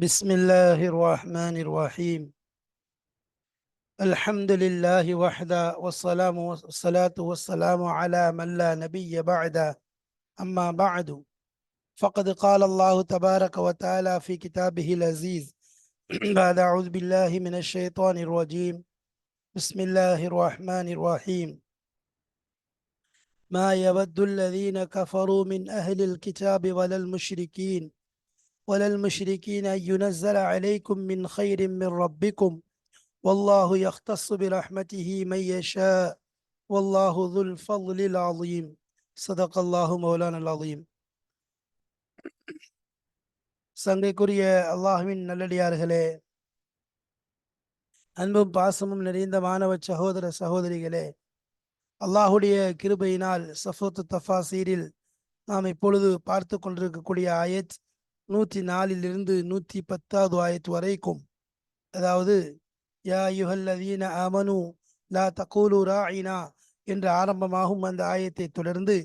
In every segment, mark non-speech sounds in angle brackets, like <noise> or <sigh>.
بسم الله الرحمن الرحيم. الحمد لله وحده والسلام والصلاة والسلام على من لا نبي بعده. أما بعد فقد قال الله تبارك وتعالى في كتابه العزيز. <clears throat> بعد أعوذ بالله من الشيطان الرجيم. بسم الله الرحمن الرحيم. ما يود الذين كفروا من أهل الكتاب ولا المشركين ولا المشركين أن ينزل عليكم من خير من ربكم والله يختص برحمته من يشاء والله ذو الفضل العظيم صدق الله مولانا العظيم சங்கைக்குரிய அல்லாஹுவின் நல்லடியார்களே அன்பும் பாசமும் நிறைந்த மாணவ சகோதர சகோதரிகளே அல்லாஹுடைய கிருபையினால் சஃபோத்து தஃபாசீரில் நாம் இப்பொழுது பார்த்து கொண்டிருக்கக்கூடிய ஆயத் நூற்றி நாலிலிருந்து நூற்றி பத்தாவது ஆயத்து வரைக்கும். அதாவது யா யுஹல்லதீன அமனு லா தகூலு ராயினா என்று ஆரம்பமாகும் அந்த ஆயத்தை தொடர்ந்து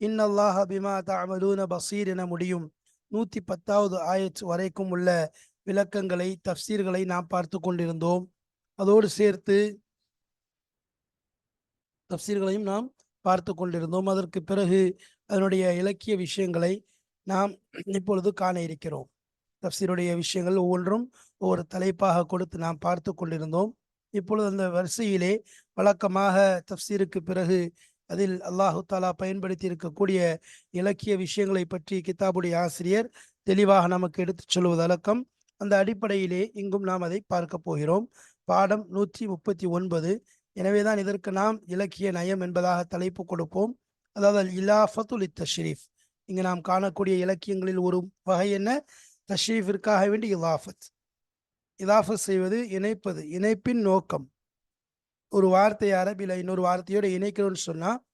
இன்னல்லாஹ பிமா தாமலூன பசீர் என முடியும். நூற்றி பத்தாவது ஆயத் வரைக்கும் உள்ள விளக்கங்களை தப்சீர்களை நாம் பார்த்து கொண்டிருந்தோம். அதோடு சேர்த்து தப்சீர்களையும் நாம் பார்த்து கொண்டிருந்தோம். அதற்கு பிறகு அதனுடைய இலக்கிய விஷயங்களை நாம் இப்பொழுது காண இருக்கிறோம். தப்சீருடைய விஷயங்கள் ஒவ்வொன்றும் ஒவ்வொரு தலைப்பாக கொடுத்து நாம் பார்த்து கொண்டிருந்தோம். இப்பொழுது அந்த வரிசையிலே வழக்கமாக தப்சீருக்கு பிறகு அதில் அல்லாஹு தாலா பயன்படுத்தி இருக்கக்கூடிய இலக்கிய விஷயங்களை பற்றி கிதாபுடைய ஆசிரியர் தெளிவாக நமக்கு எடுத்துச் சொல்வது வழக்கம் அந்த அடிப்படையிலே இங்கும் நாம் அதை பார்க்க போகிறோம். பாடம் நூற்றி முப்பத்தி ஒன்பது. எனவேதான் இதற்கு நாம் இலக்கிய நயம் என்பதாக தலைப்பு கொடுப்போம். அதாவது இலாஃபத்துல் ஷெரீஃப் இங்கு நாம் காணக்கூடிய இலக்கியங்களில் ஒரு வகை என்ன? தஷ்ரீஃபிற்காக வேண்டி இலாஃபத். இலாஃபத் செய்வது இணைப்பது இணைப்பின் நோக்கம். ஒரு வார்த்தை அரபியில் இன்னொரு வார்த்தையோடு இணைக்கிறோம்னு சொன்னால்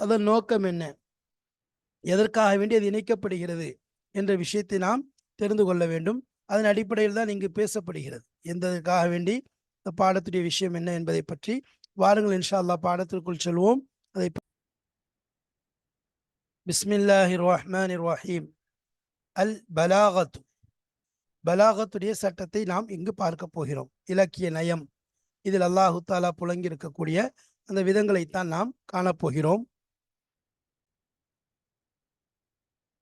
அதன் நோக்கம் என்ன? எதற்காக வேண்டி அது இணைக்கப்படுகிறது என்ற விஷயத்தை நாம் தெரிந்து கொள்ள வேண்டும். அதன் அடிப்படையில் தான் இங்கு பேசப்படுகிறது. எந்ததற்காக வேண்டி? இந்த பாடத்துடைய விஷயம் என்ன என்பதை பற்றி வாருங்கள். இன்ஷா அல்லா பாடத்திற்குள் செல்வோம். அதை பிஸ்மில்லாஹி ரஹ்மான் ரஹீம் அல் பலாகத்து. பலாகத்துடைய சட்டத்தை நாம் இங்கு பார்க்க போகிறோம். இலக்கிய நயம். இதில் அல்லாஹு தாலா புழங்கி இருக்கக்கூடிய அந்த விதங்களைத்தான் நாம் காணப்போகிறோம்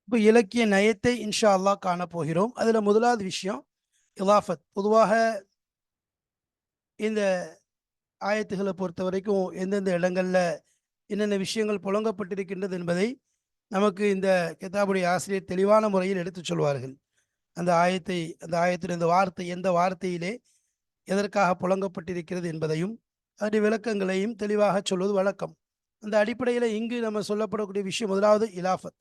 இப்போ இலக்கிய நயத்தை இன்ஷா அல்லாஹ் காணப்போகிறோம் அதுல முதலாவது விஷயம் இலாஃபத் பொதுவாக இந்த ஆயத்துகளை பொறுத்த வரைக்கும் எந்தெந்த இடங்கள்ல என்னென்ன விஷயங்கள் புழங்கப்பட்டிருக்கின்றது என்பதை நமக்கு இந்த கிதாபுடைய ஆசிரியர் தெளிவான முறையில் எடுத்துச் சொல்வார்கள். அந்த ஆயத்தை அந்த ஆயத்தில் இந்த வார்த்தை எந்த வார்த்தையிலே எதற்காக புழங்கப்பட்டிருக்கிறது என்பதையும் அதனுடைய விளக்கங்களையும் தெளிவாக சொல்வது வழக்கம். அந்த அடிப்படையில் இங்கு நம்ம சொல்லப்படக்கூடிய விஷயம் முதலாவது இலாஃபத்.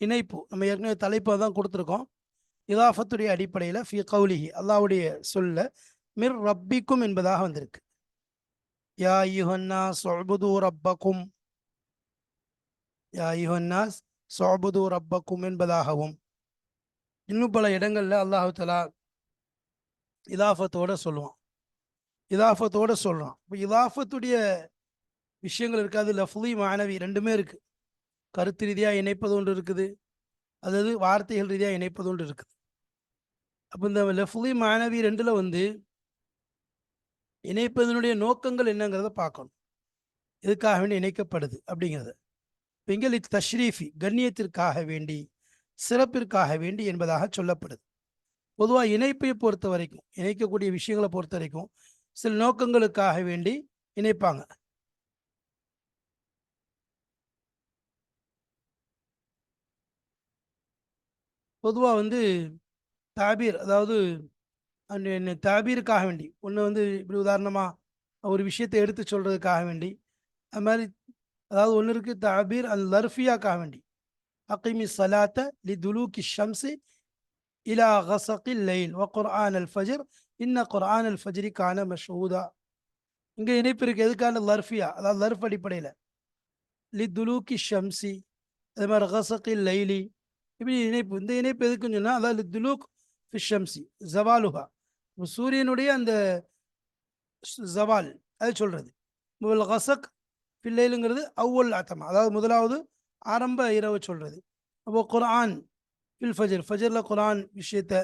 இணைப்பு. நம்ம ஏற்கனவே தலைப்பை தான் கொடுத்துருக்கோம். இலாஃபத்துடைய அடிப்படையில் ஃபி கவுலிஹி அல்லாவுடைய சொல்ல மிர் ரப்பிக்கும் என்பதாக வந்திருக்கு. யா யுஹன்னா சொபுது ரப்பக்கும் யா யுஹன்னா சொபுது ரப்பக்கும் என்பதாகவும். இன்னும் பல இடங்களில் அல்லாஹு தலா இதாஃபத்தோட சொல்லுவான். இதாஃபத்தோட சொல்கிறான் இப்போ இதாஃபத்துடைய விஷயங்கள் இருக்காது லஃப்லி மாணவி ரெண்டுமே இருக்குது கருத்து ரீதியாக இணைப்பது ஒன்று இருக்குது. அதாவது வார்த்தைகள் ரீதியாக இணைப்பது ஒன்று இருக்குது. அப்போ இந்த லஃப்லி மாணவி ரெண்டில் வந்து இணைப்பதனுடைய நோக்கங்கள் என்னங்கிறத பார்க்கணும். எதுக்காக வேண்டி இணைக்கப்படுது அப்படிங்கிறத. இப்போ தஷ்ரீஃபி கண்ணியத்திற்காக வேண்டி சிறப்பிற்காக வேண்டி என்பதாக சொல்லப்படுது. பொதுவாக இணைப்பை பொறுத்த வரைக்கும் இணைக்கக்கூடிய விஷயங்களை பொறுத்த வரைக்கும் சில நோக்கங்களுக்காக வேண்டி இணைப்பாங்க. பொதுவாக வந்து தாபீர் அதாவது அந்த தாபீருக்காக வேண்டி ஒன்று வந்து இப்படி உதாரணமாக ஒரு விஷயத்தை எடுத்து சொல்கிறதுக்காக வேண்டி அது மாதிரி அதாவது ஒன்று இருக்குது தாபீர் அந்த லர்ஃபியாக்காக வேண்டி அகிமி சலாத்த லி துலூக்கி ஷம்சி இலா கசகில் லைல் வ குர்ஆன் அல் ஃபஜர். இன்ன குர்ஆன் அல் ஃபஜ்ரி கான மஷூதா இங்கே இணைப்பு இருக்கு எதுக்கான லர்ஃபியா? அதாவது லர்ஃப் அடிப்படையில். லி துலூக்கி ஷம்சி அது மாதிரி கசகில் லைலி இப்படி இணைப்பு. இந்த இணைப்பு எதுக்குன்னு சொன்னால் அதாவது துலூக் ஃபி ஷம்சி ஜவாலுஹா. சூரியனுடைய அந்த ஜவால். அது சொல்றது. முதல் கசக் பிள்ளைலுங்கிறது அவ்வல் அத்தமா அதாவது முதலாவது ஆரம்ப இரவு சொல்றது. அப்போ குர்ஆன் ஃபில் ஃபஜர். ஃபஜரில் குரான் விஷயத்த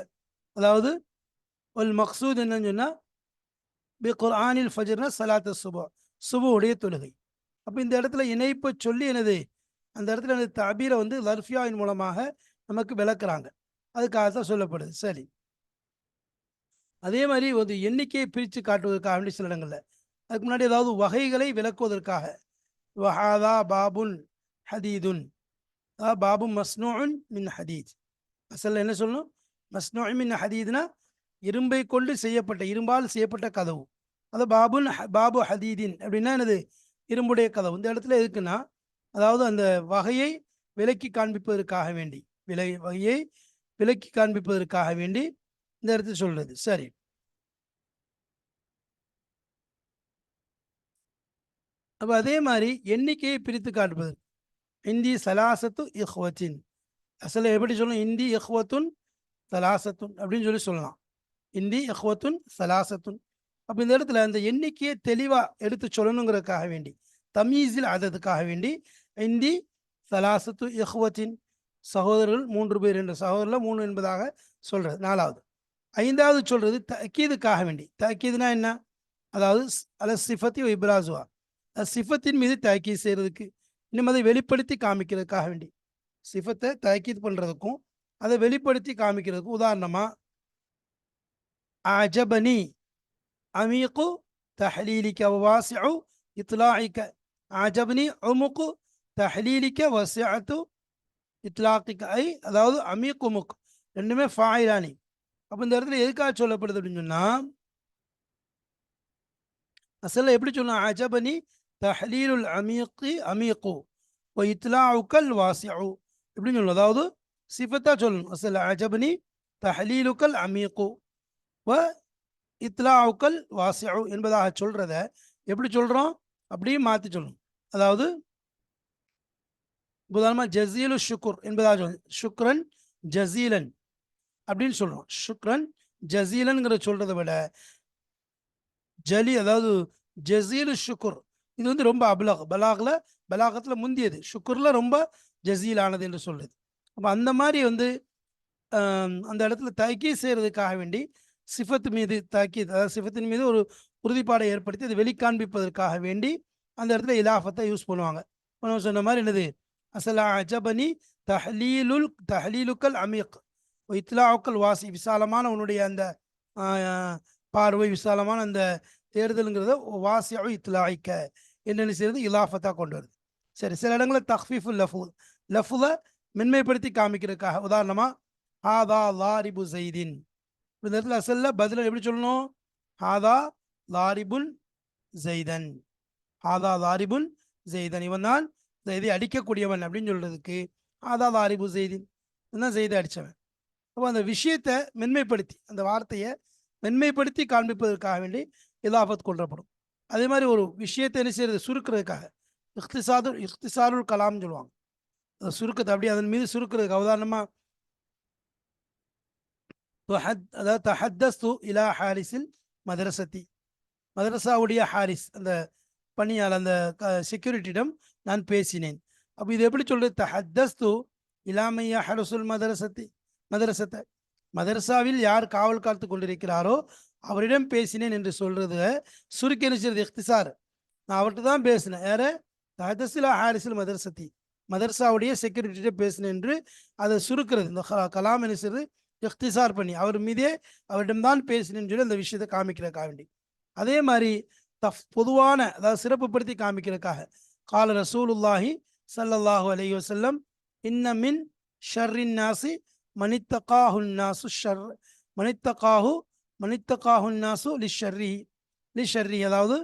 அதாவது ஒரு மக்சூத் என்னன்னு சொன்னால் பி குர்ஆனில் ஃபஜ்ர்னா சலாத்து சுபா சுபுடைய தொழுகை. அப்போ இந்த இடத்துல இணைப்பை சொல்லி எனது அந்த இடத்துல எனது தபீரை வந்து லர்ஃபியாவின் மூலமாக நமக்கு விளக்குறாங்க. அதுக்காக தான் சொல்லப்படுது. சரி. அதே மாதிரி ஒரு எண்ணிக்கையை பிரித்து காட்டுவதற்காக வேண்டி சில இடங்களில் அதுக்கு முன்னாடி ஏதாவது வகைகளை விளக்குவதற்காக. வஹாதா பாபுன் ஹதீதுன். அதாவது பாபு மஸ்னூன் மின் ஹதீத் அசல் என்ன சொல்லணும்? மஸ்னூன் மின் ஹதீத்னா இரும்பை கொண்டு செய்யப்பட்ட இரும்பால் செய்யப்பட்ட கதவு. அது பாபுன் ஹ- பாபு ஹதீதின் அப்படின்னா என்னது? இரும்புடைய கதவு. இந்த இடத்துல எதுக்குன்னா அதாவது அந்த வகையை விலக்கி காண்பிப்பதற்காக வேண்டி விலை வகையை விலக்கி காண்பிப்பதற்காக வேண்டி இந்த இடத்துல சொல்றது. சரி. அப்போ அதே மாதிரி எண்ணிக்கையை பிரித்து காட்டுவது இந்தி சலாசத்து இஹ்வத்தின். அசல எப்படி சொல்லணும்? இந்தி இஹ்வத்துன் சலாசத்துன் அப்படின்னு சொல்லி சொல்லலாம். இந்தி இஹ்வத்துன் சலாசத்துன். அப்போ இந்த இடத்துல அந்த எண்ணிக்கையை தெளிவாக எடுத்து சொல்லணுங்கிறதுக்காக வேண்டி தமீஸில் அததுக்காக வேண்டி இந்தி சலாசத்து இஹ்வத்தின் சகோதரர்கள் மூன்று பேர் என்ற சகோதரர்கள் மூணு என்பதாக சொல்கிறது நாலாவது. ஐந்தாவது சொல்கிறது தக்கீதுக்காக வேண்டி. தக்கீதுனா என்ன? அதாவது அல சிஃபத்தி இப்ராசுவா சிஃபத்தின் மீது தாக்கீது செய்யறதுக்கு இன்னும் அதை வெளிப்படுத்தி காமிக்கிறதுக்காக வேண்டி. சிஃபத்தை தயக்கீது பண்றதுக்கும் அதை வெளிப்படுத்தி காமிக்கிறதுக்கும் உதாரணமா அஜபனி அமீக்கு தஹலீலிக்க வாசிஉ இத்லாஹிக்க அஜபனி உமுக்கு தஹலீலிக்க வசிஅத்து இத்லாக்கிக்க ஐ அதாவது அமீக் உமுக். ரெண்டுமே ஃபாயிலானி. அப்போ இந்த இடத்துல எதுக்காக சொல்லப்படுது அப்படின்னு சொன்னா அசல்ல எப்படி சொல்லணும்? அஜபனி தஹலீலுல் அமீக்கி அமீக்கு ஒ இத்லாவுக்கல் வாசிஉ எப்படின்னு சொல்லணும் அதாவது சிஃபத்தா சொல்லணும் அசல் அஜபனி தஹலீலுக்கல் அமீக்கு வ இத்லாவுக்கல் வாசிஉ என்பதாக சொல்றத எப்படி சொல்றோம்? அப்படியே மாத்தி சொல்லணும் அதாவது உதாரணமா ஜசீலு ஷுக்குர் என்பதாக சொல்லணும் ஷுக்ரன் ஜசீலன் அப்படின்னு சொல்றோம். ஷுக்ரன் ஜசீலன்ங்கிற சொல்றதை விட ஜலி அதாவது ஜசீலு ஷுக்குர் இது வந்து ரொம்ப அபலாக் பலாகில் பலாகத்தில் முந்தியது. சுக்குரில் ரொம்ப ஜசீலானது என்று சொல்லுது. அப்போ அந்த மாதிரி வந்து அந்த இடத்துல தாக்கி செய்கிறதுக்காக வேண்டி சிஃபத்து மீது தாக்கி அதாவது சிஃபத்தின் மீது ஒரு உறுதிப்பாடை ஏற்படுத்தி அதை வெளிக்காண்பிப்பதற்காக வேண்டி அந்த இடத்துல இலாஃபத்தை யூஸ் பண்ணுவாங்க. இப்போ நம்ம சொன்ன மாதிரி என்னது? அசலா அஜபனி தஹலீலுல் தஹலீலுக்கல் அமீக். இத்லாவுக்கல் வாசி விசாலமான உன்னுடைய அந்த பார்வை விசாலமான அந்த தேர்தலுங்கிறத வாசியோ இத்லாய்க்க என்னென்னு செய்யறது இலாஃபத்தாக கொண்டு வருது. சரி சில இடங்களில் தஹ்ஃபீஃபு லஃபு. லஃபுல மென்மைப்படுத்தி காமிக்கிறதுக்காக உதாரணமா ஹாதா லாரிபு செய்தின் இந்த இடத்துல அசல்ல பதில எப்படி சொல்லணும்? ஹாதா லாரிபுன் ஜெய்தன் ஹாதா லாரிபுன் ஜெய்தன் இவன் தான் ஜெய்தை அடிக்கக்கூடியவன் அப்படின்னு சொல்றதுக்கு. ஹாதா லாரிபு ஜெய்தின் இவன் தான் ஜெய்தை அடித்தவன் அப்போ அந்த விஷயத்தை மென்மைப்படுத்தி அந்த வார்த்தையை மென்மைப்படுத்தி காண்பிப்பதற்காக வேண்டி இலாபத் கொள்ளப்படும் அதே மாதிரி ஒரு விஷயத்தை என்ன செய்யறது? சுருக்கிறதுக்காக. இஃப்திசாது இஃப்திசாருல் கலாம்னு சொல்லுவாங்க. அதை சுருக்கத்தை அப்படியே அதன் மீது சுருக்கிறதுக்கு உதாரணமா அதாவது தஹத்தஸ்து இலா ஹாரிஸில் மதரசத்தி மதரசாவுடைய ஹாரிஸ் அந்த பணியால் அந்த செக்யூரிட்டியிடம் நான் பேசினேன். அப்போ இது எப்படி சொல்றது? தஹத்தஸ்து இலாமையா ஹரசுல் மதரசத்தி மதரசத்தை மதரசாவில் யார் காவல் காத்து கொண்டிருக்கிறாரோ அவரிடம் பேசினேன் என்று சொல்றது சுருக்கி என்ன இஃப்திசார் நான் அவர்கிட்ட தான் பேசினேன். யார? தஹசிலா ஹாரிசில் மதர்சத்தி மதர்சாவுடைய செக்யூரிட்டிகிட்ட பேசினேன் என்று அதை சுருக்கிறது. இந்த கலாம் நினைச்சது இஃப்திசார் பண்ணி. அவர் மீதே அவரிடம்தான் பேசினேன்னு சொல்லி அந்த விஷயத்தை காமிக்கிறதுக்காக வேண்டி. அதே மாதிரி தஃப் பொதுவான அதாவது சிறப்புப்படுத்தி காமிக்கிறதுக்காக. கால ரசூலுல்லாஹி சல்லல்லாஹு அலஹி வசல்லம் இன்ன மின் ஷர்ரின் நாசி மனித்தகாஹுன் நாசு ஷர் மனித்தகாஹு மனித்தகாஹுன் நாசு லி ஷர்ரி லி ஷர்ரி அதாவது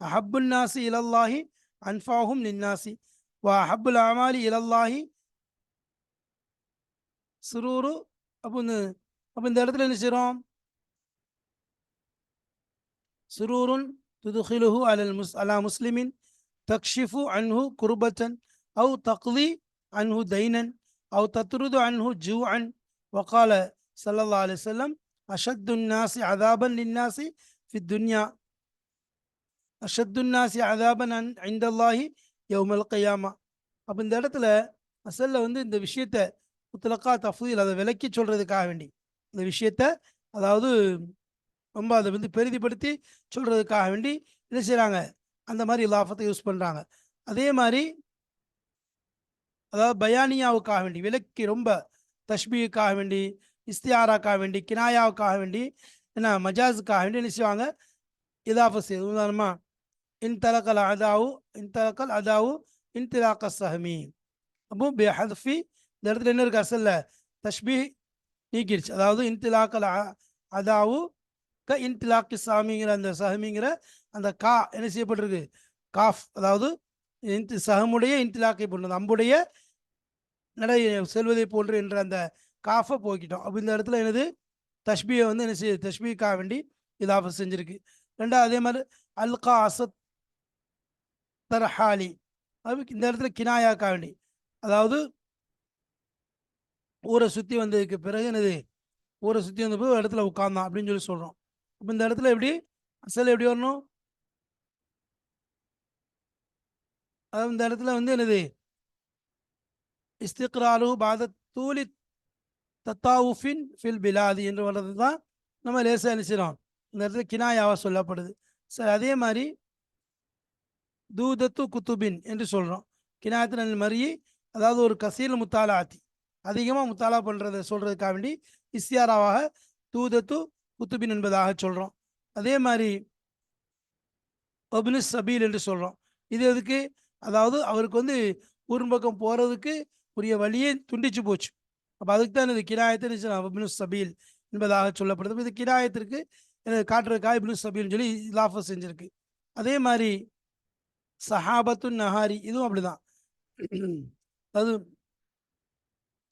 அஹப்புன் நாசி இலல்லாஹி அன்ஃபாஹும் லின்னாசி வ அஹப்புல் அமாலி இலல்லாஹி சுரூரு அப்போ இந்த அப்போ இந்த இடத்துல என்ன செய்கிறோம் சுரூருன் துதுகிலுஹு அலல் முஸ் அலா முஸ்லிமின் தக்ஷிஃபு அன்ஹு குர்பத்தன் அவு தக்லி அன்ஹு தைனன் அவு தத்ருது அன்ஹு ஜூஅன் வகால ஸல்லல்லாஹு அலைஹி வஸல்லம் அஷத்துன்னாசி அதாபன் லின்னாசி ஃபி துன்யா அஷத்துன்னாசி அதாபன் அன் ஐந்தல்லாஹி யௌமல் கயாமா அப்போ இந்த இடத்துல அசல்ல வந்து இந்த விஷயத்தை முத்தலக்கா தஃபீல் அதை விளக்கி சொல்கிறதுக்காக வேண்டி. இந்த விஷயத்த அதாவது ரொம்ப அதை வந்து பெரிதிப்படுத்தி சொல்கிறதுக்காக வேண்டி என்ன செய்கிறாங்க அந்த மாதிரி லாபத்தை யூஸ் பண்ணுறாங்க அதே மாதிரி அதாவது பயானியாவுக்காக வேண்டி விலக்கி ரொம்ப தஷ்பீக்காக வேண்டி இஸ்தியாராக்காக வேண்டி கினாயாவுக்காக வேண்டி என்ன மஜாஸுக்காக வேண்டி என்ன செய்வாங்க? இதாஃபு செய்யுது உதாரணமா இன் தலக்கல் அதாவு இன் தலக்கல் அதாவு இன் திலாக்க சஹமி. அப்போ பி ஹத்ஃபி இந்த இடத்துல என்ன இருக்கு அசல்ல? தஷ்பி நீக்கிடுச்சு. அதாவது இன்திலாக்கல் திலாக்கல் அதாவு க இன்திலாக்கி சாமிங்கிற அந்த சஹமிங்கிற அந்த கா என்ன செய்யப்பட்டிருக்கு? காஃப் அதாவது இன்தி சஹமுடைய இன்திலாக்கை போன்றது. அம்புடைய நடை செல்வதை போன்று என்ற அந்த காஃபை போக்கிட்டோம். அப்போ இந்த இடத்துல என்னது? தஷ்பியை வந்து என்ன செய்யுது தஷ்பிக்கா வேண்டி இதாஃப செஞ்சுருக்கு. ரெண்டாவது அதே மாதிரி அல்கா அசத் தர்ஹாலி. அது இந்த இடத்துல கினாயாக்கா வேண்டி. அதாவது ஊரை சுற்றி வந்ததுக்கு பிறகு என்னது? ஊரை சுற்றி வந்த பிறகு இடத்துல உட்கார்ந்தான் அப்படின்னு சொல்லி சொல்கிறோம் அப்போ இந்த இடத்துல எப்படி? அசல் எப்படி வரணும்? அதாவது இந்த இடத்துல வந்து என்னது? இஸ்திக்ராலு பாத தூலி தத்தாவுஃபின் ஃபில் பிலாதி என்று வர்றது தான் நம்ம லேசாக நினைச்சிடும் இந்த இடத்துல கினாயாவா சொல்லப்படுது. சரி அதே மாதிரி தூதத்து குத்துபின் என்று சொல்கிறோம் கினாயத்தின் மறியி அதாவது ஒரு கசீல் முத்தாலாத்தி அதிகமாக முத்தாலா பண்ணுறத சொல்கிறதுக்காக வேண்டி இஸ்தியாராவாக தூதத்து குத்துபின் என்பதாக சொல்கிறோம் அதே மாதிரி ஒபினிஸ் சபீல் என்று சொல்கிறோம் இது எதுக்கு? அதாவது அவருக்கு வந்து ஊர்பக்கம் போகிறதுக்கு உரிய வழியே துண்டிச்சு போச்சு. அப்போ அதுக்கு தான் இது கிராயத்தின் ஒபினு சபீல் என்பதாக சொல்லப்படுது. இது கிராயத்திற்கு எனக்கு காட்டுறதுக்காக இப்னு சபீல்னு சொல்லி இலாஃபா செஞ்சிருக்கு. அதே மாதிரி சஹாபத்து நஹாரி இதுவும் அப்படிதான். அது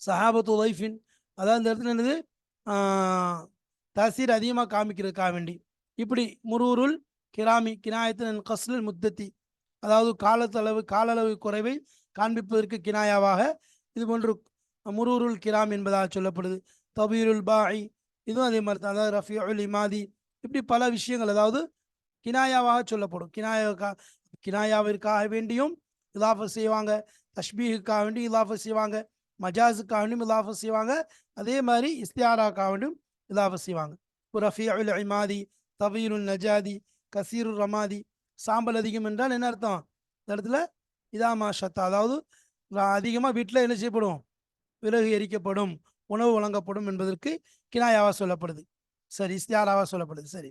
சஹாபத்து ஒய்ஃபின் அதாவது இந்த இடத்துல என்னது? தசீர் அதிகமாக காமிக்கிறதுக்காக வேண்டி. இப்படி முருருல் கிராமி கினாயத்தின் கஸ்லில் முத்தத்தி. அதாவது காலத்தளவு காலளவு குறைவை காண்பிப்பதற்கு கினாயாவாக இது போன்று முருருல் கிராம் என்பதாக சொல்லப்படுது. தபீருல் பாய் இதுவும் அதே மாதிரி தான். அதாவது ரஃபியுல் இமாதி இப்படி பல விஷயங்கள் அதாவது கினாயாவாக சொல்லப்படும். கினாயாவுக்கா கினாயாவிற்காக வேண்டியும் இலாஃப செய்வாங்க. தஷ்பீஹுக்காக வேண்டியும் இலாஃப செய்வாங்க. மஜாஸுக்காக வேண்டியும் இலாஃப செய்வாங்க. அதே மாதிரி இஸ்தியாராக்காக வேண்டியும் இலாஃப செய்வாங்க. இப்போ ரஃபியுல் இமாதி தபீருல் நஜாதி கசீருல் ரமாதி சாம்பல் அதிகம் என்றால் என்ன அர்த்தம்? இந்த இடத்துல இதாமா ஷத்தா. அதாவது அதிகமாக வீட்டில் என்ன செய்யப்படும்? விறகு எரிக்கப்படும் உணவு வழங்கப்படும் என்பதற்கு கினாயாவா சொல்லப்படுது. சரி இஸ்தியாராவா சொல்லப்படுது. சரி.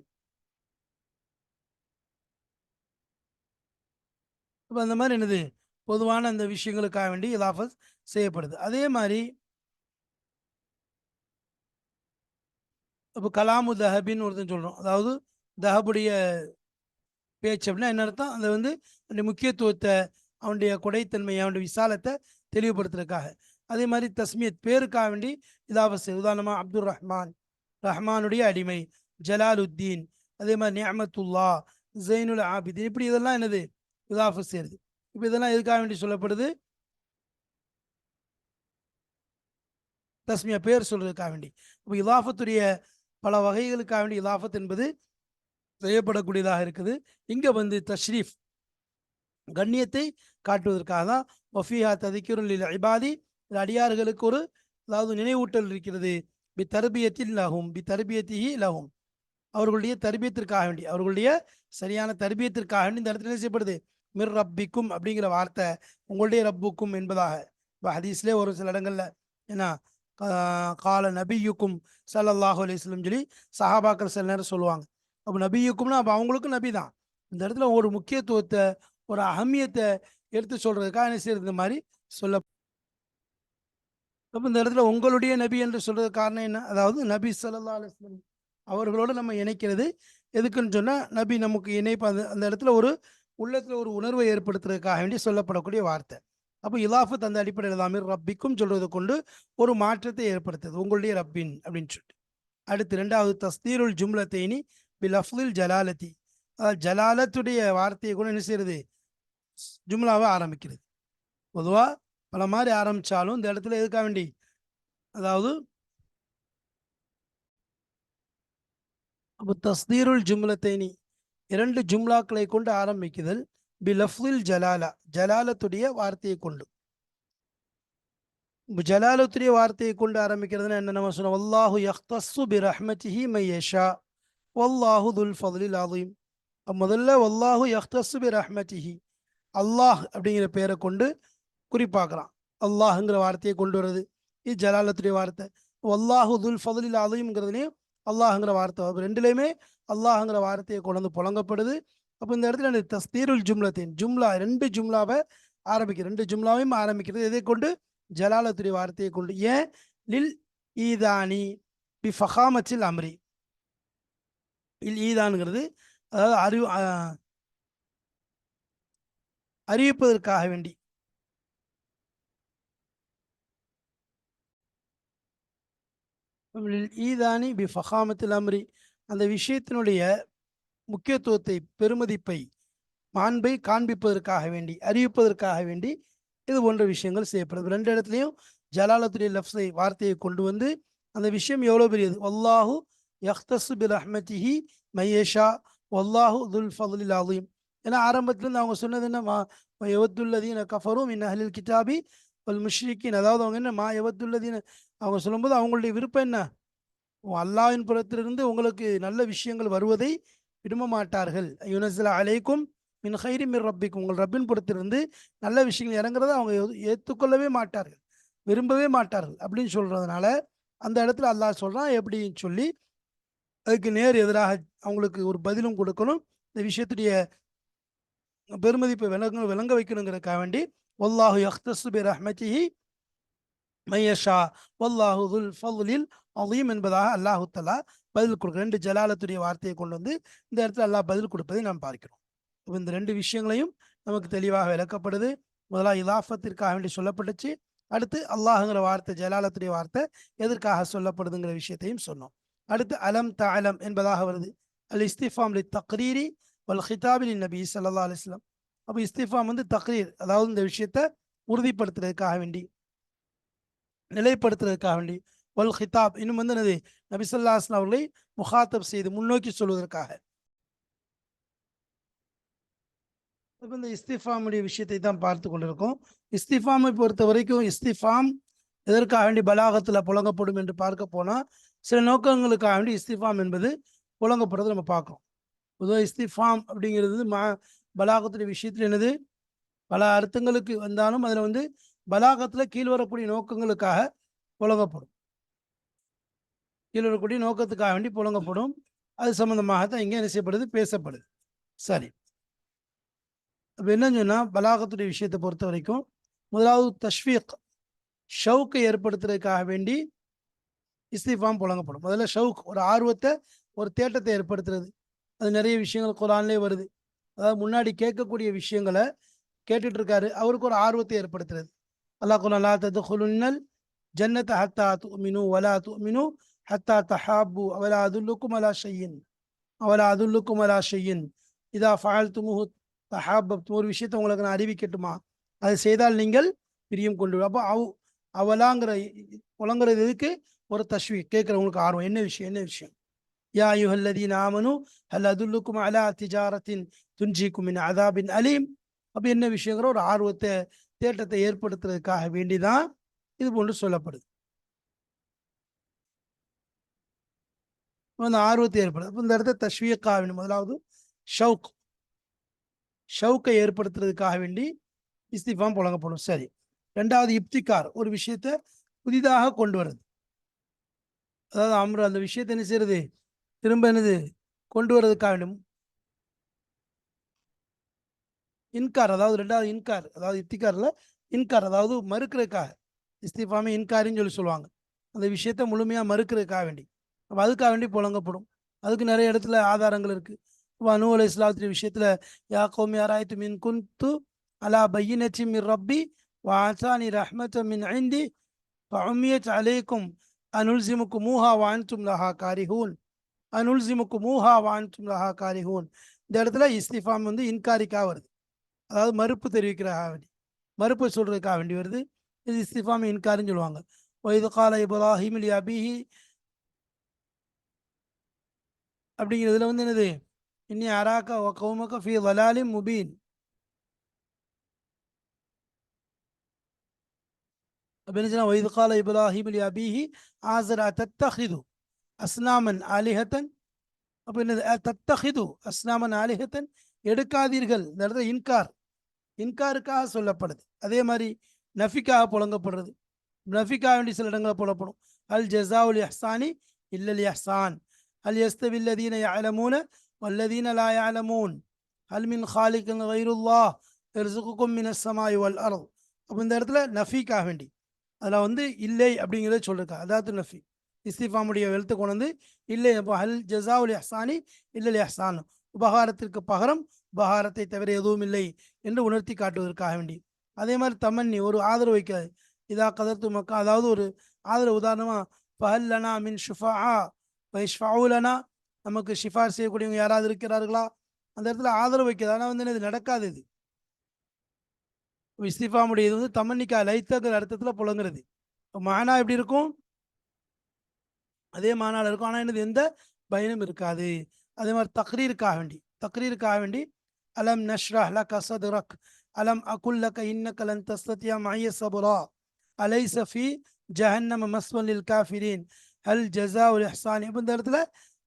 இப்போ அந்த மாதிரி என்னது? பொதுவான அந்த விஷயங்களுக்காக வேண்டி இலாஃபஸ் செய்யப்படுது. அதே மாதிரி இப்போ கலாமு தஹபின்னு ஒருத்தன் சொல்கிறோம் அதாவது தஹபுடைய பேச்சு அப்படின்னா என்ன அர்த்தம்? அதை வந்து அந்த முக்கியத்துவத்தை அவனுடைய கொடைத்தன்மையை அவனுடைய விசாலத்தை தெளிவுபடுத்துறதுக்காக. அதே மாதிரி தஸ்மியத் பேருக்காக வேண்டி இதாவஸ் உதாரணமாக அப்துல் ரஹ்மான். ரஹ்மானுடைய அடிமை ஜலாலுத்தீன் அதே மாதிரி நியமத்துல்லா ஜெயினுல் ஆபிதீன். இப்படி இதெல்லாம் என்னது? இதாஃபு சேருது இப்போ இதெல்லாம் எதுக்காக வேண்டி சொல்லப்படுது? தஸ்மியா பேர் சொல்றதுக்காக வேண்டி. இப்போ இலாஃபத்துடைய பல வகைகளுக்காக வேண்டி இலாஃபத் என்பது செய்யப்படக்கூடியதாக இருக்குது. இங்க வந்து தஷ்ரீஃப் கண்ணியத்தை காட்டுவதற்காக தான் ஒஃபியா ததிக்கிருள் இபாதி அடியார்களுக்கு ஒரு அதாவது நினைவூட்டல் இருக்கிறது. பி தர்பியத்தில் லகும் பி தர்பியத்தி லகும். அவர்களுடைய தர்பியத்திற்காக வேண்டி அவர்களுடைய சரியான தர்பியத்திற்காக வேண்டி இந்த இடத்துல என்ன செய்யப்படுது? மிர் ரப்பிக்கும் அப்படிங்கிற வார்த்தை உங்களுடைய ரப்புக்கும் என்பதாக. இப்போ ஹதீஸ்லேயே ஒரு சில இடங்களில் என்ன கால நபியுக்கும் சல்லல்லாஹு அலிஸ்லம் சொல்லி சஹாபாக்கள் சில நேரம் சொல்லுவாங்க. அப்போ நபியுக்கும்னா அப்போ அவங்களுக்கும் நபி தான். இந்த இடத்துல ஒரு முக்கியத்துவத்தை ஒரு அகமியத்தை எடுத்து சொல்றதுக்காக என்ன செய்யறது? இந்த மாதிரி சொல்ல அப்போ இந்த இடத்துல உங்களுடைய நபி என்று சொல்றது காரணம் என்ன? அதாவது நபி சல்லா அலுவலம் அவர்களோடு நம்ம இணைக்கிறது. எதுக்குன்னு சொன்னால் நபி நமக்கு இணைப்பு அந்த அந்த இடத்துல ஒரு உள்ளத்தில் ஒரு உணர்வை ஏற்படுத்துறதுக்காக வேண்டி சொல்லப்படக்கூடிய வார்த்தை. அப்போ இலாஃபத் அந்த அடிப்படையில் தான் ரப்பிக்கும் சொல்றது கொண்டு ஒரு மாற்றத்தை ஏற்படுத்துது. உங்களுடைய ரப்பின் அப்படின்னு சொல்லிட்டு. அடுத்து ரெண்டாவது தஸ்தீருல் ஜும்லத்தேனி பில் அஃப்தில் ஜலாலத்தி. அதாவது ஜலாலத்துடைய வார்த்தையை கூட என்ன செய்யறது? ஜும்லாவை ஆரம்பிக்கிறது. பொதுவாக பல மாதிரி ஆரம்பித்தாலும் இந்த இடத்துல எதுக்காக வேண்டி? அதாவது அப்போ தஸ்தீருல் ஜும்லத்தேனி இரண்டு ஜும்லாக்களை கொண்டு ஆரம்பிக்குதல் பி லஃப்தில் ஜலாலா ஜலாலத்துடைய வார்த்தையை கொண்டு. ஜலாலத்துடைய வார்த்தையை கொண்டு ஆரம்பிக்கிறதுனா என்ன? நம்ம சொன்னோம் வல்லாஹு யஹ்தஸ்ஸு பி ரஹ்மத்திஹி மையஷா வல்லாஹு துல் ஃபதுலில் அதீம் முதல்ல வல்லாஹு யஹ்தஸ்ஸு பி ரஹ்மத்திஹி அல்லாஹ் அப்படிங்கிற பேரை கொண்டு குறிப்பாக்குறான் அல்லாஹுங்கிற வார்த்தையை கொண்டு வருது இது ஜலாலத்துடைய வார்த்தை. அல்லாஹு துல் ஃபதுலில் அதீம்ங்கிறதுலையும் அல்லாஹுங்கிற வார்த்தை. ரெண்டுலேயுமே அல்லாஹுங்கிற வார்த்தையை கொண்டு வந்து புழங்கப்படுது அப்போ இந்த இடத்துல எனக்கு தஸ்தீருல் ஜும்லத்தின் ஜும்லா ரெண்டு ஜும்லாவை ஆரம்பிக்கிறது ரெண்டு ஜும்லாவையும் ஆரம்பிக்கிறது. இதை கொண்டு? ஜலாலத்துடைய வார்த்தையை கொண்டு. ஏன்? லில் ஈதானி பி ஃபஹாமச்சில் அம்ரி. இல் ஈதானுங்கிறது அதாவது அறிவு அறிவிப்பதற்காக வேண்டி. ஈதானி பி ஃபஹாமத்தில் அம்ரி. அந்த விஷயத்தினுடைய முக்கியத்துவத்தை பெருமதிப்பை மாண்பை காண்பிப்பதற்காக வேண்டி அறிவிப்பதற்காக வேண்டி இது போன்ற விஷயங்கள் செய்யப்படுது. ரெண்டு இடத்துலையும் ஜலாலத்துடைய லஃப்ஸை வார்த்தையை கொண்டு வந்து அந்த விஷயம் எவ்வளோ பெரியது? வல்லாஹு யஹ்தசு பில் அஹ்மதிஹி மையேஷா வல்லாஹு துல் ஃபதுலில் அதீம் ஏன்னா ஆரம்பத்துலேருந்து அவங்க சொன்னது என்ன? மா எவத்துல்லதீன கஃபரும் இன் அஹலில் கிதாபி வல் முஷ்ரிக்கின் அதாவது அவங்க என்ன? மா யவத்துல்லதீன அவங்க சொல்லும்போது அவங்களுடைய விருப்பம் என்ன? உன் புறத்திலிருந்து உங்களுக்கு நல்ல விஷயங்கள் வருவதை விரும்ப மாட்டார்கள். யுனஸ்ல அலைக்கும் மின் ஹைரி மின் ரப்பிக்கும். உங்கள் ரப்பின் புறத்திலிருந்து நல்ல விஷயங்கள் இறங்குறத அவங்க ஏற்றுக்கொள்ளவே மாட்டார்கள். விரும்பவே மாட்டார்கள் அப்படின்னு சொல்றதுனால அந்த இடத்துல அல்லாஹ் சொல்கிறான் எப்படின்னு சொல்லி அதுக்கு நேர் எதிராக அவங்களுக்கு ஒரு பதிலும் கொடுக்கணும். இந்த விஷயத்துடைய பெருமதிப்பை விளங்க விளங்க வைக்கணுங்கிறதுக்காக வேண்டி ஒல்லாஹு யஹ்தசு பி ரஹ்மத்திஹி மையஷா வல்லாஹுல் துல் அலீம் என்பதாக அல்லாஹு தலா பதில் கொடுக்க ரெண்டு ஜலாலத்துடைய வார்த்தையை கொண்டு வந்து இந்த இடத்துல அல்லாஹ் பதில் கொடுப்பதை நாம் பார்க்கிறோம். இப்போ இந்த ரெண்டு விஷயங்களையும் நமக்கு தெளிவாக விளக்கப்படுது. முதலாக இலாஃபத்திற்காக வேண்டி சொல்லப்பட்டுச்சு. அடுத்து அல்லாஹுங்கிற வார்த்தை ஜலாலத்துடைய வார்த்தை எதற்காக சொல்லப்படுதுங்கிற விஷயத்தையும் சொன்னோம். அடுத்து அலம் த அலம் என்பதாக வருது. அல் இஸ்திஃபாம் லி தக்ரீரி வல் ஹிதாபி நபி சல்லா அலிஸ்லாம் அப்போ இஸ்திஃபாம் வந்து தக்ரீர் அதாவது இந்த விஷயத்தை உறுதிப்படுத்துறதுக்காக வேண்டி. நிலைப்படுத்துறதுக்காக வேண்டி. ஒல் ஹிதாப் இன்னும் வந்து என்னது? நபி அவர்களை முகாத்தப் செய்து முன்னோக்கி சொல்வதற்காக. இப்போ இந்த இஸ்திஃபாமுடைய விஷயத்தை தான் பார்த்து கொண்டிருக்கோம். இஸ்திஃபாமை பொறுத்த வரைக்கும் இஸ்திஃபாம் எதற்காக வேண்டி பலாகத்தில் புழங்கப்படும் என்று பார்க்க போனால் சில நோக்கங்களுக்காக வேண்டி இஸ்திஃபாம் என்பது புழங்கப்படுறதை நம்ம பார்க்குறோம். பொதுவாக இஸ்திஃபாம் அப்படிங்கிறது மா பலாகத்துடைய விஷயத்தில் என்னது? பல அர்த்தங்களுக்கு வந்தாலும் அதில் வந்து பலாகத்தில் கீழ் வரக்கூடிய நோக்கங்களுக்காக புழங்கப்படும் கீழ் வரக்கூடிய நோக்கத்துக்காக வேண்டி புழங்கப்படும் அது சம்மந்தமாக தான் இங்கே என்ன செய்யப்படுது? பேசப்படுது. சரி. அப்போ என்னன்னு சொன்னால் பலாகத்துடைய விஷயத்தை பொறுத்த வரைக்கும் முதலாவது தஷ்வீக் ஷவுக்கை ஏற்படுத்துறதுக்காக வேண்டி இஸ்திஃபாம் புழங்கப்படும் முதல்ல ஷவுக் ஒரு ஆர்வத்தை ஒரு தேட்டத்தை ஏற்படுத்துறது. அது நிறைய விஷயங்கள் குரான்லேயே வருது. அதாவது முன்னாடி கேட்கக்கூடிய விஷயங்களை கேட்டுட்டு இருக்காரு. அவருக்கு ஒரு ஆர்வத்தை ஏற்படுத்துறது. அல்லாஹ் குரான் லா ததுகுலுன்னல் ஜன்னத ஹத்தா துமினு வலா துமினு ஹத்தா தஹாபு அவலா அதுல்லுக்கும் அலா ஷையின் அவலா அதுல்லுக்கும் அலா ஷையின் இதா ஃபால் துமுஹு தஹாபப் ஒரு விஷயத்தை உங்களுக்கு நான் அறிவிக்கட்டுமா அது செய்தால் நீங்கள் பிரியம் கொண்டு அப்போ அவ் அவலாங்கிற புலங்குறது எதுக்கு ஒரு தஷ்வி கேட்குறவங்களுக்கு ஆர்வம் என்ன விஷயம் என்ன விஷயம் யா யுஹல்லதீன் ஆமனு ஹல் அதுல்லுக்கும் அலா திஜாரத்தின் துன்ஜிக்கும் மின் அதாபின் அலீம் அப்போ என்ன விஷயங்கிற ஒரு ஆர்வத்தை தேட்டத்தை ஏற்படுத்துறதுக்காக வேண்டிதான் இது போன்று சொல்லப்படுது. அந்த ஆர்வத்தை ஏற்படுது. அப்போ இந்த இடத்த தஷ்வீக்காக வேணும் முதலாவது ஷவுக். ஷவுக்கை ஏற்படுத்துறதுக்காக வேண்டி இஸ்திஃபாம் புழங்கப்படும். சரி. ரெண்டாவது இப்திகார். ஒரு விஷயத்தை புதிதாக கொண்டு வருது. அதாவது அம்ரு அந்த விஷயத்தை என்ன செய்யறது திரும்ப என்னது? கொண்டு வர்றதுக்காக வேண்டும். இன்கார் அதாவது ரெண்டாவது இன்கார் அதாவது இத்திகாரில் இன்கார் அதாவது மறுக்கிறதுக்காக. இஸ்திஃபாமே இன்காரின்னு சொல்லி சொல்லுவாங்க. அந்த விஷயத்தை முழுமையாக மறுக்கிறதுக்காக வேண்டி. அப்போ அதுக்காக வேண்டி புழங்கப்படும். அதுக்கு நிறைய இடத்துல ஆதாரங்கள் இருக்குது இப்போ அனு அலை இஸ்லாத்துடைய விஷயத்தில் யா கோம் யாராய்த்து மின் குந்து அலா பையினச்சி மின் ரப்பி வாசானி ரஹ்மத் மின் ஐந்தி ஃபஅமியத் அலைக்கும் அனுல்சிமுக்கு மூஹா வான்தும் லஹா காரிஹூன். அனுல்சிமுக்கு மூஹா வான்தும் லஹா காரிஹூன். இந்த இடத்துல இஸ்திஃபாம் வந்து இன்காரிக்காக வருது. அதாவது மறுப்பு தெரிவிக்கிறதுக்காக வேண்டி மறுப்பு சொல்றதுக்காக வேண்டி வருது. இது இஸ்திஃபாம் இன்காரின்னு சொல்லுவாங்க. ஒய்து கால இப்ராஹிம் லி அபிஹி அப்படிங்கிறதுல வந்து என்னது? இன்னி அராக்கா ஒ கௌமக்க ஃபி வலாலிம் முபீன் அப்ப என்ன சொன்னா? வைது கால இப்ராஹிம் அலி அபிஹி ஆசரா தத்தஹிது அஸ்னாமன் ஆலிஹத்தன் அப்ப என்னது? அ தத்தஹிது அஸ்னாமன் ஆலிஹத்தன் எடுக்காதீர்கள். இந்த இடத்துல இன்கார். இன்காருக்காக சொல்லப்படுது. அதே மாதிரி நஃபிக்காக புழங்கப்படுறது. நஃபிக்காக வேண்டி சில இடங்களில் புலப்படும் அல் ஜஸாவுல் இஹ்சானி இல்லல் இஹ்சான். அல் எஸ்தவில்லதீன அல்லதீன வல்லதீன லா யஅலமூன். ஹல் மின் ஹாலிகன் கைருல்லாஹ் இர்சுகுக்கும் மினஸ் ஸமாய் வல் அப்போ இந்த இடத்துல நஃபிக்காக வேண்டி. அதில் வந்து இல்லை அப்படிங்கிறத சொல்லிருக்கா அதாவது நஃபி. இஸ்திஃபாமுடைய எழுத்து கொண்டு வந்து இல்லை அப்போ ஹல் ஜஸாவுல் இஹ்சானி இல்லல் இஹ்சான். உபகாரத்திற்கு பகரம் உபகாரத்தை தவிர எதுவும் இல்லை என்று உணர்த்தி காட்டுவதற்காக வேண்டி. அதே மாதிரி தமன்னி ஒரு ஆதரவு வைக்காது இதா கதர்த்து மக்கா அதாவது ஒரு ஆதரவு உதாரணமா பஹல்லனா மின் ஷுஃபா வைஷ்ஃபாவுலனா நமக்கு ஷிஃபார் செய்யக்கூடியவங்க யாராவது இருக்கிறார்களா? அந்த இடத்துல ஆதரவு வைக்கிறது. ஆனால் வந்து இது? நடக்காது இது. இஸ்திஃபாமுடைய இது வந்து தமன்னிக்கா லைத்தங்கிற அர்த்தத்தில் புலங்குறது. மானா எப்படி இருக்கும்? அதே மாநாடு இருக்கும். ஆனால் என்னது? எந்த பயனும் இருக்காது. அதே மாதிரி தக்ரீருக்காக வேண்டி. தக்ரீருக்காக வேண்டி அலம் நஷ்ரா லக சதுரக் அலம் அகுல் லக இன்னக லன் தஸ்தத்தியா மய்ய சபுரா அலை சஃபி ஜஹன்னம மஸ்வல்லில் காஃபிரீன் அல் ஜஸா உல் ஹசான் இப்போ இந்த இடத்துல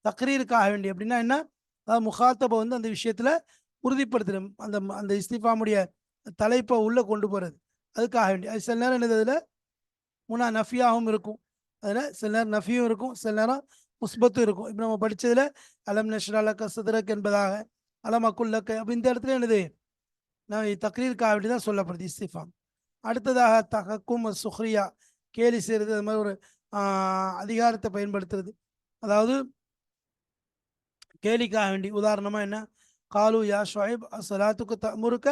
தக்ரீருக்காக வேண்டி அப்படின்னா என்ன? அதாவது முகாத்தபை வந்து அந்த விஷயத்தில் உறுதிப்படுத்துறது அந்த அந்த இஸ்திஃபாமுடைய தலைப்பை உள்ளே கொண்டு போகிறது அதுக்காக வேண்டி. அது சில நேரம் என்னது அதில்? முனா நஃபியாகவும் இருக்கும். அதில் சில நேரம் நஃபியும் இருக்கும் சில நேரம் முஸ்பத்தும் இருக்கும். இப்போ நம்ம படித்ததில் அலம் நஷ்ராலக்க சதுரக் என்பதாக. அலம் அக்குல்லக்க அப்போ இந்த இடத்துல என்னது? நான் தக்ரீருக்காக வேண்டி தான் சொல்லப்படுது இஸ்திஃபாம் அடுத்ததாக தகக்கும் சுஹ்ரியா கேலி செய்கிறது அது மாதிரி ஒரு அதிகாரத்தை பயன்படுத்துறது. அதாவது கேலிக்காக வேண்டி உதாரணமாக என்ன? காலு யா ஷொஹைப் அசலாத்துக்கு த முறுக்க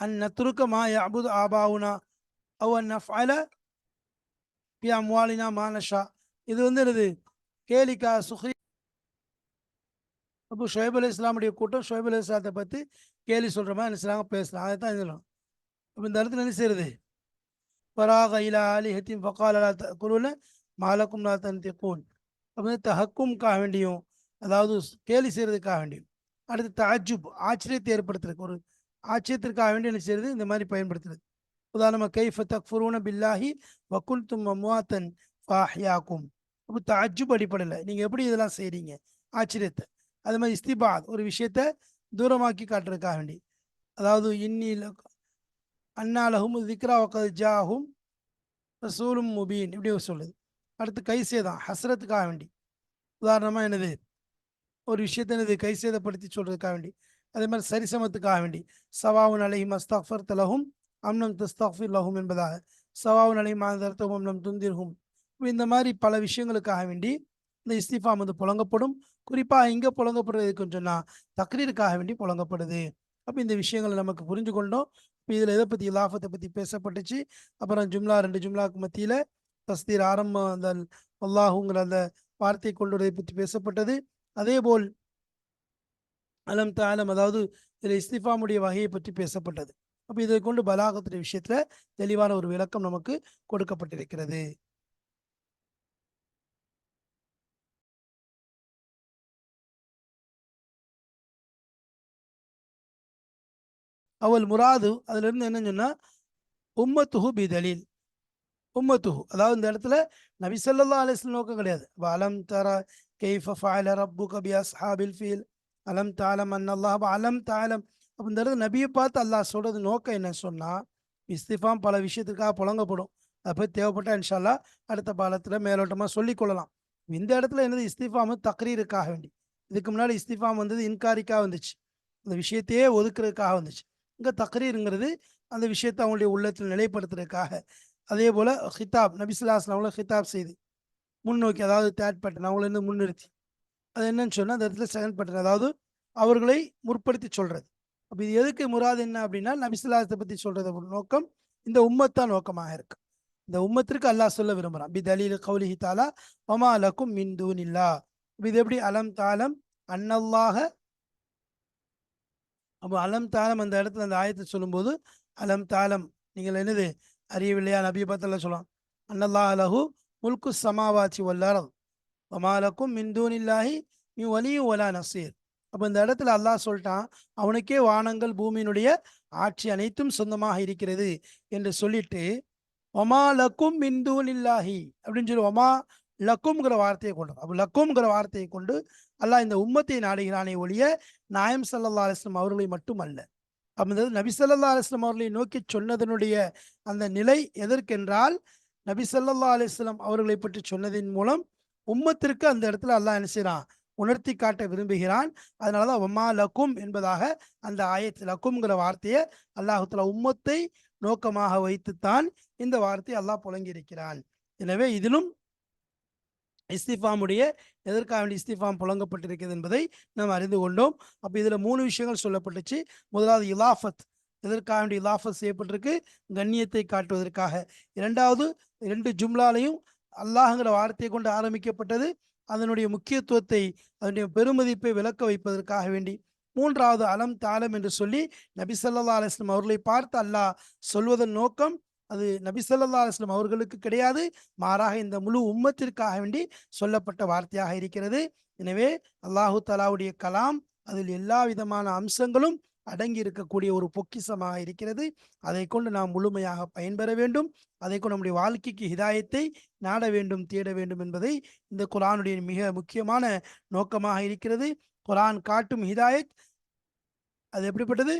அன் நத்ருக்க மா யஅபுது ஆபாவுனா அவ் அன் நஃஅல பி அம்வாலினா மா இது வந்து என்னது? கேலிக்கா சுஹ்ரி அப்போ ஷுவைப் அலி இஸ்லாமுடைய கூட்டம் ஷுவைப் அலி இஸ்லாத்தை பற்றி கேலி சொல்கிற மாதிரி நினைச்சாங்க பேசலாம் அதை தான் இதெல்லாம் அப்போ இந்த இடத்துல என்ன செய்யுது பராக இலா ஆலிஹத்தின் ஃபகால த குருவில் மாலக்கும் லா தன்திகூன். அப்போ வந்து தஹக்கும்காக வேண்டியும் அதாவது கேலி செய்கிறதுக்காக வேண்டியும். அடுத்து தாஜுப் ஆச்சரியத்தை ஏற்படுத்துறதுக்கு ஒரு ஆச்சரியத்திற்காக வேண்டி என்ன செய்யுது இந்த மாதிரி பயன்படுத்துறது. உதாரணமாக கைஃப தக்ஃபுரூன பில்லாஹி வகுல்தும் அம்வாத்தன் ஃபாஹ்யாக்கும் அப்போ தாஜுப் அடிப்படையில் நீங்கள் எப்படி இதெல்லாம் செய்கிறீங்க ஆச்சரியத்தை. அது மாதிரி இஸ்திபாத் ஒரு விஷயத்த தூரமாக்கி காட்டுறதுக்காக வேண்டி. அதாவது இன்னி அன்னாலஹும் திக்ரா வக்கது ஜாஹும் ரசூலும் முபீன் இப்படி சொல்லுது. அடுத்து கைசேதான் ஹஸ்ரத்துக்காக வேண்டி. உதாரணமாக என்னது? ஒரு விஷயத்தை என்னது? கைசேதப்படுத்தி சொல்கிறதுக்காக வேண்டி. அதே மாதிரி சரிசமத்துக்காக வேண்டி. சவாவுன் அலைஹிம் அஸ்தஃபர் தலஹும் அம்னம் தஸ்தஃபிர் லஹும் என்பதாக. சவாவுன் அலைஹிம் ஆதர்த்தம் அம்னம் துந்திர்ஹும் இந்த மாதிரி பல விஷயங்களுக்காக வேண்டி இந்த இஸ்திஃபாம் வந்து புழங்கப்படும். குறிப்பாக இங்கே புழங்கப்படுறது கொஞ்சம் சொன்னா தக்ரீருக்காக வேண்டி புழங்கப்படுது. அப்போ இந்த விஷயங்களை நமக்கு புரிஞ்சு கொண்டோம் இப்போ இதில் எதை பற்றி லாஃபத்தை பற்றி பேசப்பட்டுச்சு. அப்புறம் ஜும்லா ரெண்டு ஜும்லாவுக்கு மத்தியில் தஸ்தீர் ஆரம்பம் அந்த அல்லாஹுங்கிற அந்த வார்த்தை கொண்டுவதை பற்றி பேசப்பட்டது. அதே போல் அலம் தாலம் அதாவது இதில் இஸ்திஃபாமுடைய வகையை பற்றி பேசப்பட்டது. அப்போ இதை கொண்டு பலாகத்துடைய விஷயத்தில் தெளிவான ஒரு விளக்கம் நமக்கு கொடுக்கப்பட்டிருக்கிறது. அவள் முராது அதுலேருந்து என்னன்னு உம்மத்துஹு பிதலீல். உம்மத்துஹு அதாவது இந்த இடத்துல நபி ஸல்லல்லாஹு அலைஹி நோக்கம் கிடையாது. அலம் தர கைஃப ஃபஅல ரப்புக அஸ்ஹாபில் ஃபீல். அலம் தாலம் அன்னல்லாஹ் அலம் தாலம். அப்போ இந்த இடத்துல நபியை பார்த்து அல்லாஹ் சொல்றது நோக்கம் என்ன சொன்னால் இஸ்திஃபாம் பல விஷயத்துக்காக புழங்கப்படும். அதை போய் தேவைப்பட்டா இன்ஷால்லா அடுத்த பாலத்தில் மேலோட்டமாக சொல்லிக் கொள்ளலாம். இந்த இடத்துல என்னது? இஸ்திஃபாம் தக்ரீருக்காக வேண்டி. இதுக்கு முன்னாடி இஸ்திஃபாம் வந்தது இன்காரிக்காக வந்துச்சு. அந்த விஷயத்தையே ஒதுக்குறதுக்காக வந்துச்சு. இங்க தக்ரீருங்கிறது அந்த விஷயத்தை அவங்களுடைய உள்ளத்தில் நிலைப்படுத்துறதுக்காக. அதே போல ஹிதாப் நபிசுல்லாஸ்லாம் அவங்கள ஹிதாப் செய்து முன்னோக்கி அதாவது தேர்ட் பேட்டர்ன் அவங்கள இருந்து முன்னிறுத்தி. அது என்னன்னு சொன்னால் அந்த இடத்துல செகண்ட் பேட்டர்ன் அதாவது அவர்களை முற்படுத்தி சொல்றது. அப்போ இது எதுக்கு முராது என்ன அப்படின்னா நபிசுல்லாசத்தை பத்தி சொல்றது ஒரு நோக்கம் இந்த உம்மத்தான் நோக்கமாக இருக்கு. இந்த உம்மத்திற்கு அல்லாஹ் சொல்ல விரும்புகிறான் பி தலீல் கௌலிஹி தாலா ஒமா அலக்கும் மின் தூனில்லா இது எப்படி? அலம் தாலம் அன்னல்லாக அப்போ அலம் தாலம் அந்த இடத்துல அந்த ஆயத்தை சொல்லும்போது அலம் தாளம் நீங்கள் என்னது? அறியவில்லையா? நபி பத்தில் சொல்லலாம். அன்னல்லாஹ் அலஹு முல்கு சமாவாச்சி வல்லாரம் ஒமாலக்கும் மின்தூனில்லாஹி நீ வலியும் ஒலா நசீர். அப்போ இந்த இடத்துல அல்லாஹ் சொல்லிட்டான் அவனுக்கே வானங்கள் பூமியினுடைய ஆட்சி அனைத்தும் சொந்தமாக இருக்கிறது என்று சொல்லிட்டு ஒமா லக்கும் மின்தூனில்லாஹி அப்படின்னு சொல்லி ஒமா லக்கும்ங்கிற வார்த்தையை கொண்டு அப்போ லக்கும்ங்கிற வார்த்தையை கொண்டு அல்லாஹ் இந்த உம்மத்தை நாடுகிறானே ஒழிய நாயம் சல்லா அலிஸ்லம் அவர்களை மட்டும் அல்ல அப்போ நபி சல்லா அலிஸ்லம் அவர்களை நோக்கி சொன்னதனுடைய அந்த நிலை எதற்கென்றால் நபி சல்லா அலைஹி அவர்களை பற்றி சொன்னதின் மூலம் உம்மத்திற்கு அந்த இடத்துல அல்லாஹ் என்ன செய்கிறான் உணர்த்தி காட்ட விரும்புகிறான். அதனாலதான் ஒமா லக்கும் என்பதாக அந்த ஆயத்து லக்கும்ங்கிற வார்த்தையை அல்லாஹுத்துல உம்மத்தை நோக்கமாக வைத்துத்தான் இந்த வார்த்தையை அல்லாஹ் புழங்கி இருக்கிறான் எனவே இதிலும் இஸ்திஃபாமுடைய எதற்காக வேண்டி இஸ்திஃபாம் புழங்கப்பட்டிருக்கிறது என்பதை நாம் அறிந்து கொண்டோம். அப்போ இதில் மூணு விஷயங்கள் சொல்லப்பட்டுச்சு. முதலாவது இலாஃபத். எதற்காக வேண்டி இலாஃபத் செய்யப்பட்டிருக்கு? கண்ணியத்தை காட்டுவதற்காக. இரண்டாவது இரண்டு ஜும்லாலையும் அல்லாஹ்ங்கிற வார்த்தையை கொண்டு ஆரம்பிக்கப்பட்டது. அதனுடைய முக்கியத்துவத்தை அதனுடைய பெருமதிப்பை விளக்க வைப்பதற்காக வேண்டி. மூன்றாவது அலம் தாளம் என்று சொல்லி நபி ஸல்லல்லாஹு அலிஸ்லம் அவர்களை பார்த்து அல்லாஹ் சொல்வதன் நோக்கம் அது நபி ஸல்லல்லாஹு அலைஹி அவர்களுக்கு கிடையாது. மாறாக இந்த முழு உம்மத்திற்காக வேண்டி சொல்லப்பட்ட வார்த்தையாக இருக்கிறது. எனவே அல்லாஹு தலாவுடைய கலாம் அதில் எல்லா விதமான அம்சங்களும் அடங்கி இருக்கக்கூடிய ஒரு பொக்கிஷமாக இருக்கிறது. அதை கொண்டு நாம் முழுமையாக பயன்பெற வேண்டும். அதை கொண்டு நம்முடைய வாழ்க்கைக்கு ஹிதாயத்தை நாட வேண்டும் தேட வேண்டும் என்பதை இந்த குரானுடைய மிக முக்கியமான நோக்கமாக இருக்கிறது. குரான் காட்டும் ஹிதாயத் அது எப்படிப்பட்டது?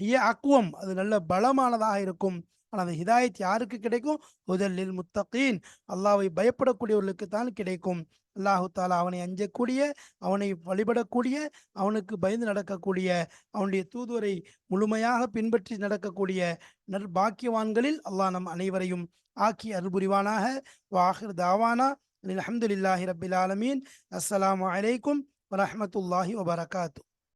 ஹிய அக்குவம் அது நல்ல பலமானதாக இருக்கும். ஆனால் அந்த ஹிதாயத் யாருக்கு கிடைக்கும்? முதலில் முத்தகீன். அல்லாவை பயப்படக்கூடியவர்களுக்கு தான் கிடைக்கும். அல்லாஹு தாலா அவனை அஞ்சக்கூடிய அவனை வழிபடக்கூடிய அவனுக்கு பயந்து நடக்கக்கூடிய அவனுடைய தூதுவரை முழுமையாக பின்பற்றி நடக்கக்கூடிய நற்பாக்கியவான்களில் அல்லாஹ் நம் அனைவரையும் ஆக்கி அருள்புரிவானாக. வாஹிர் தாவானா. அல்ஹம்துலில்லாஹி ரபில் ஆலமீன். அஸ்லாம் அலைக்கும் வரமத்துல்லாஹி வபரகாத்து.